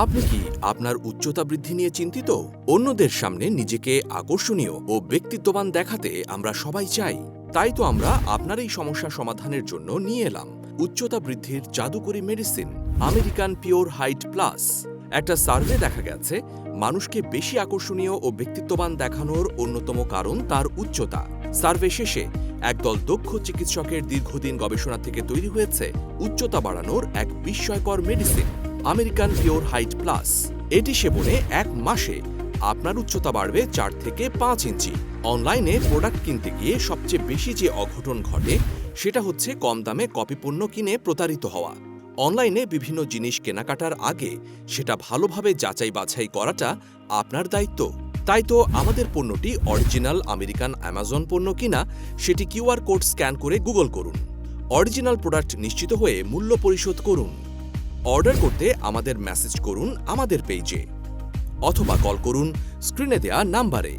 আপনি কি আপনার উচ্চতা বৃদ্ধি নিয়ে চিন্তিত? অন্যদের সামনে নিজেকে আকর্ষণীয় ও ব্যক্তিত্ববান দেখাতে আমরা সবাই চাই। তাই তো আমরা আপনার এই সমস্যা সমাধানের জন্য নিয়ে এলাম। উচ্চতা বৃদ্ধির জাদুকরী medicine, American pure height plus. একটা সার্ভে দেখা গেছে, মানুষকে বেশি আকর্ষণীয় ও ব্যক্তিত্ববান দেখানোর অন্যতম কারণ তার উচ্চতা। সার্ভে শেষে একদল দক্ষ চিকিৎসকের দীর্ঘদিন গবেষণা থেকে তৈরি হয়েছে উচ্চতা বাড়ানোর এক বিস্ময়কর medicine. American pure height plus. এটি সেবনে এক মাসে আপনার উচ্চতা বাড়বে চার থেকে পাঁচ ইঞ্চি। অনলাইনে প্রোডাক্ট কিনতে গিয়ে সবচেয়ে বেশি যে অঘটন ঘটে, সেটা হচ্ছে কম দামে কপি পণ্য কিনে প্রতারিত হওয়া। অনলাইনে বিভিন্ন জিনিস কেনাকাটার আগে সেটা ভালোভাবে যাচাই বাছাই করাটা আপনার দায়িত্ব। তাই তো আমাদের পণ্যটি অরিজিনাল আমেরিকান অ্যামাজন পণ্য কিনা, সেটি কিউআর কোড স্ক্যান করে গুগল করুন। অরিজিনাল প্রোডাক্ট নিশ্চিত হয়ে মূল্য পরিশোধ করুন। অর্ডার করতে আমাদের মেসেজ করুন আমাদের পেজে অথবা কল করুন স্ক্রিনে দেয়া নাম্বারে